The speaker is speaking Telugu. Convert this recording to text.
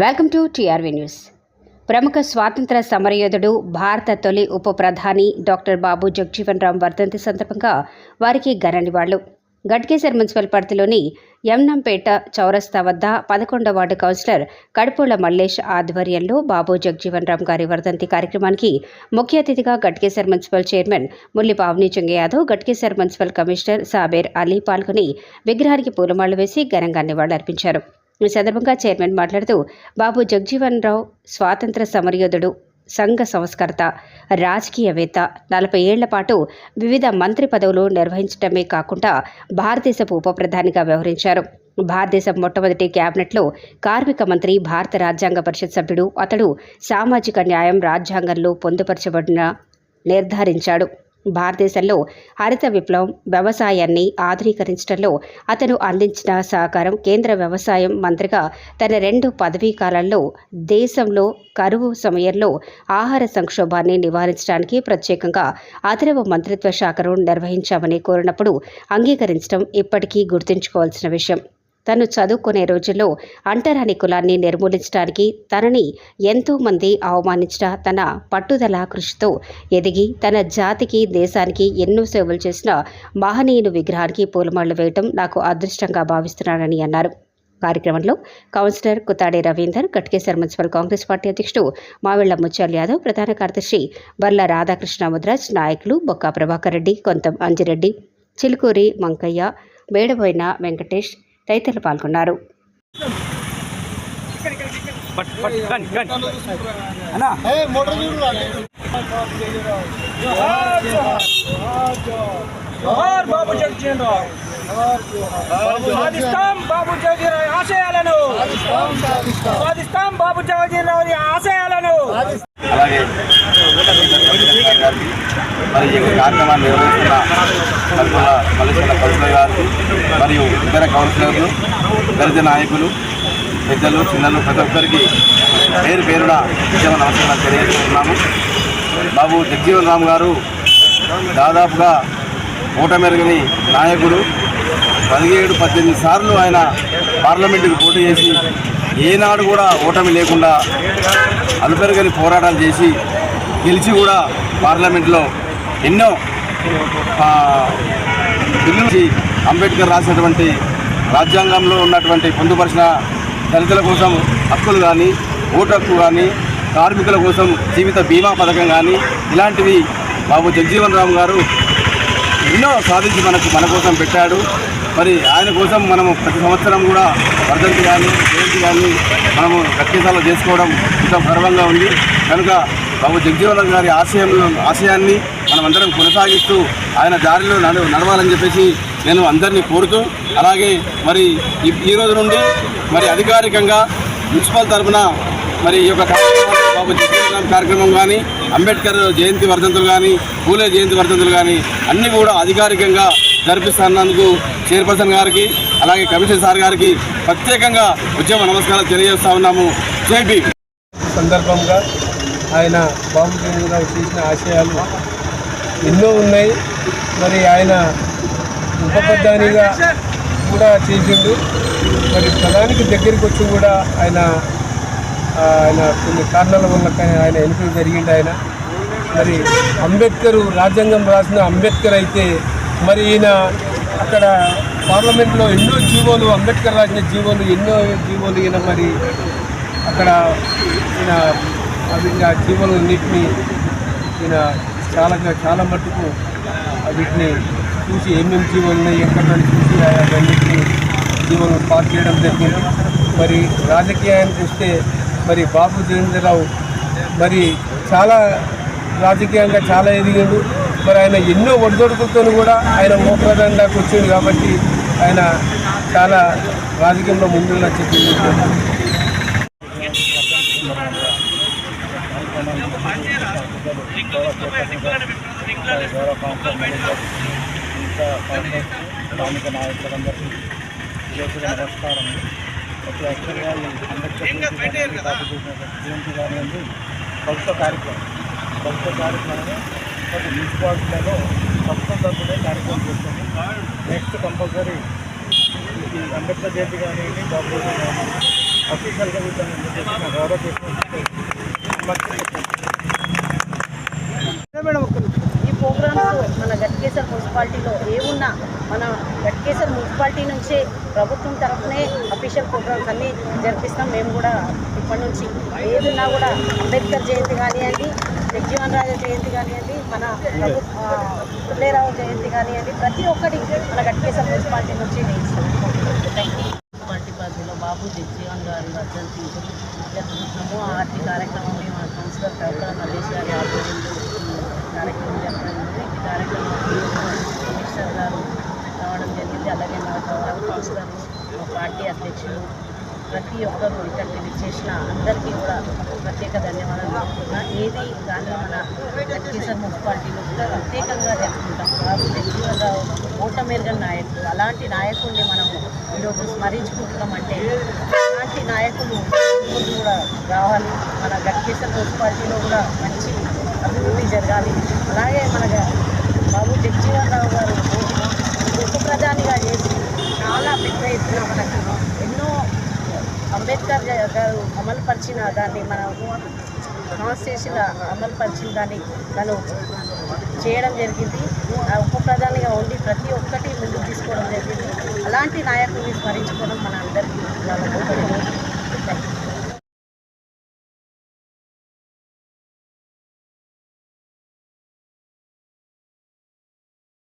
Welcome to TRV news. ప్రముఖ స్వాతంత్ర సమరయోధుడు భారత తొలి ఉప ప్రధాని డాక్టర్ బాబు జగజీవన్ రామ్ వర్ధంతి సందర్భంగా వారికి ఘన నివాళులు. గట్కేసర్ మున్సిపల్ పరిధిలోని యమ్నంపేట చౌరస్తా వద్ద పదకొండవ వార్డు కౌన్సిలర్ కడుపుల మల్లేష్ ఆధ్వర్యంలో బాబు జగజీవన్ రామ్ గారి వర్ధంతి కార్యక్రమానికి ముఖ్య అతిథిగా Ghatkesar municipal chairman Mulli Pavani Chenga Yadav Ghatkesar municipal commissioner Saber Ali పాల్గొని విగ్రహానికి పూలమాళ్ళు వేసి ఘనంగా నివాళులర్పించారు. ఈ సందర్భంగా చైర్మన్ మాట్లాడుతూ బాబు జగ్జీవన్ రావు స్వాతంత్ర సమరయోధుడు సంఘ సంస్కర్త రాజకీయవేత్త. నలభై ఏళ్ళ పాటు వివిధ మంత్రి పదవులు నిర్వహించడమే కాకుండా భారతదేశపు ఉప ప్రధానిగా వ్యవహరించారు. భారతదేశం మొట్టమొదటి క్యాబినెట్లో కార్మిక మంత్రి భారత రాజ్యాంగ పరిషత్ సభ్యుడు. అతడు సామాజిక న్యాయం రాజ్యాంగంలో పొందుపరచబడిన నిర్ధారించాడు. భారతదేశంలో హరిత విప్లవం వ్యవసాయాన్ని ఆధునీకరించడంలో అతను అందించిన సహకారం కేంద్ర వ్యవసాయం మంత్రిగా తన రెండు పదవీ కాలంలో దేశంలో కరువు సమయంలో ఆహార సంక్షోభాన్ని నివారించడానికి ప్రత్యేకంగా అదనపు మంత్రిత్వ శాఖను నిర్వహించామని కోరినప్పుడు అంగీకరించడం ఇప్పటికీ గుర్తుంచుకోవాల్సిన విషయం. తను చదువుకునే రోజుల్లో అంటరాని కులాన్ని నిర్మూలించడానికి తనని ఎంతోమంది అవమానించిన తన పట్టుదల కృషితో ఎదిగి తన జాతికి దేశానికి ఎన్నో సేవలు చేసిన మహనీయుని విగ్రహానికి పూలమాళ్ళు వేయటం నాకు అదృష్టంగా భావిస్తున్నానని అన్నారు. కార్యక్రమంలో councillor Kuthade Ravinder Katkeshwar municipal Congress party అధ్యక్షుడు మావిళ్ళ ముత్యాల్ యాదవ్ ప్రధాన కార్యదర్శి బర్ల రాధాకృష్ణ ముద్రాజ్ నాయకులు బొక్క ప్రభాకర్ రెడ్డి కొంతం అంజిరెడ్డి చిలుకూరి మంకయ్య మేడబోయిన వెంకటేష్ తదితరులు పాల్గొన్నారు. బాబు జగజీవన్ సాధిస్తాం బాబు జగజీవన్ ఆశయాలను సాధిస్తాం బాబు జగజీవన్ రావు ఆశయాలను అలాగే గారికి మరి ఈ కార్యక్రమాన్ని నిర్వహిస్తున్న కల్పన మల్లేశ్వర కౌన్సిలర్ గారికి మరియు ఇతర కౌన్సిలర్లు దళిత నాయకులు పెద్దలు చిన్నలు ప్రతి ఒక్కరికి పేరు పేరున ఉద్యమ నమస్కారాలు తెలియజేస్తున్నాము. బాబు జగ్జీవన్ రామ్ గారు దాదాపుగా ఓటమెరగని నాయకుడు. పదిహేడు పద్దెనిమిది సార్లు ఆయన పార్లమెంటుకు పోటీ చేసి ఏనాడు కూడా ఓటమి లేకుండా అలుపెరగని పోరాటాలు చేసి గెలిచి కూడా పార్లమెంట్లో ఎన్నో ఆ, బిల్లులు అంబేద్కర్ రాసినటువంటి రాజ్యాంగంలో ఉన్నటువంటి పొందుపరిచిన దళితుల కోసం హక్కులు కానీ ఓటు హక్కు కానీ కార్మికుల కోసం జీవిత బీమా పథకం కానీ ఇలాంటివి బాబు జగజీవన్ రామ్ గారు ఎన్నో సాధించి మనకు మన కోసం పెట్టాడు. మరి ఆయన కోసం మనము ప్రతి సంవత్సరం కూడా వర్ధంతి కానీ జయంతి కానీ మనము గట్టిసాలో చేసుకోవడం ఎంతో గర్వంగా ఉంది. కనుక బాబు జగజీవన్ గారి ఆశయంలో ఆశయాన్ని మనం అందరం కొనసాగిస్తూ ఆయన దారిలో నడు నడవాలని చెప్పేసి నేను అందరినీ కోరుతూ అలాగే మరి ఈ- ఈ రోజు నుండి మరి అధికారికంగా మున్సిపల్ తరఫున మరి ఈ యొక్క బాబు జగజీవన్ కార్యక్రమం కానీ అంబేద్కర్ జయంతి వర్ధంతులు కానీ పూలే జయంతి వర్ధంతులు కానీ అన్నీ కూడా అధికారికంగా జరిపిస్తున్నందుకు చైర్పర్సన్ గారికి అలాగే కమిషన్ సార్ గారికి ప్రత్యేకంగా ఉద్యమ నమస్కారాలు తెలియజేస్తా ఉన్నాము. జైబీ సందర్భంగా ఆయన బాబు జగన్రావు చేసిన ఆశయాలు ఎన్నో ఉన్నాయి. మరి ఆయన ఉపప్రధానిగా కూడా చేసిండు. మరి ప్రధానికి దగ్గరికి వచ్చి కూడా ఆయన ఆయన కొన్ని కారణాల వల్ల ఆయన ఎన్నికలు జరిగింది ఆయన. మరి అంబేద్కర్ రాజ్యాంగం రాసిన అంబేద్కర్ అయితే మరి ఈయన అక్కడ పార్లమెంట్లో ఎన్నో జీవోలు అంబేద్కర్ రాసిన జీవోలు ఎన్నో జీవోలు ఈయన మరి అక్కడ ఈయన అవి ఆ జీవులన్నింటినీ ఈయన చాలా చాలా మట్టుకు వీటిని చూసి ఏమేమి జీవులు ఉన్నాయి ఎక్కడ చూసి అవన్నింటినీ జీవులను పాస్ చేయడం జరిగింది. మరి రాజకీయాన్ని చూస్తే మరి బాబు జయేంద్రరావు మరి చాలా రాజకీయంగా చాలా ఎదిగాడు. మరి ఆయన ఎన్నో ఒడిదొడుకులతో కూడా ఆయన మోప్రధాని దాకా వచ్చింది కాబట్టి ఆయన చాలా రాజకీయంలో ముందున్న చెప్పింది స్థానిక నాయకులందరికీ విదేశీయ నమస్కారం. ప్రతి యాక్చువల్గా ఈ అంబేద్కర్ జయంతి కానివ్వండి ప్రభుత్వ కార్యక్రమం. ప్రభుత్వ కార్యక్రమం ప్రతి మున్సిపాలిటీలలో ప్రభుత్వం తరపునే కార్యక్రమం చేస్తుంది. నెక్స్ట్ కంపల్సరీ ఈ అంబేద్కర్ జయంతి కానివ్వండి బాబు కానివ్వండి అఫీషియల్గా మా గౌరవ మేడం ఒక్క నిమిషం. ఈ మన గట్కేసర్ మున్సిపాలిటీలో ఏమున్నా మన గట్కేసర్ మున్సిపాలిటీ నుంచే ప్రభుత్వం తరఫునే అఫీషియల్ ప్రోగ్రామ్స్ అన్నీ జరిపిస్తాం. మేము కూడా ఇప్పటి నుంచి ఏదున్నా కూడా అంబేద్కర్ జయంతి కానివ్వండి జగ్జీవన్ రాజు జయంతి కానివ్వండి మన పుల్లేరావు జయంతి కానివ్వండి ప్రతి ఒక్కటి మన గట్కేసర్ మున్సిపాలిటీ నుంచి చేయిస్తాం. మున్సిపాలిటీ పరిధిలో బాబు జగ్జీవన్ గారి వర్ధంతి. జరుపుకుంటున్నాము ఆర్టీ కార్యక్రమం మేము కౌన్సిలర్ కవిత మల్లేష్ గారి ఆధ్వర్యంలో ఈ కార్యక్రమం జరపడం ఈ కార్యక్రమానికి మినిస్టర్ గారు రావడం జరిగింది అలాగే మా గౌరవ కౌన్సిలర్ మా పార్టీ ప్రతి ఒక్కరు ఇక్కడికి విచ్చేసిన అందరికీ కూడా ప్రత్యేక ధన్యవాదాలు చెప్తున్నా. ఏది కానీ మన కేసీఆర్ మున్సిపాలిటీలో కూడా ప్రత్యేకంగా చెప్పుకుంటాం ఎక్కువగా ఓటమేరుగల నాయకుడు అలాంటి నాయకుడిని మనము ఈరోజు స్మరించుకుంటున్నామంటే అలాంటి నాయకులు ముందు కూడా రావాలి. మన గట్కేసర్ మున్సిపాలిటీలో కూడా మంచి అభివృద్ధి జరగాలి. అలాగే మన బాబు జగ్జీవన్ రావు గారు ఉప ప్రధానిగా చేసి చాలా పెద్ద ఎత్తున మనకు అంబేద్కర్ గారు అమలు అమలుపరిచిన దాన్ని మన కాన్స్టిట్యూషన్ అమలుపరిచిన దాన్ని తను చేయడం జరిగింది. ఆ ఉప ప్రధానిగా ఉండి ప్రతి ఒక్కటి ముందుకు తీసుకోవడం జరిగింది. అలాంటి నాయకుడిని స్మరించుకోవడం మన అందరికీ చాలా గొప్ప యూ.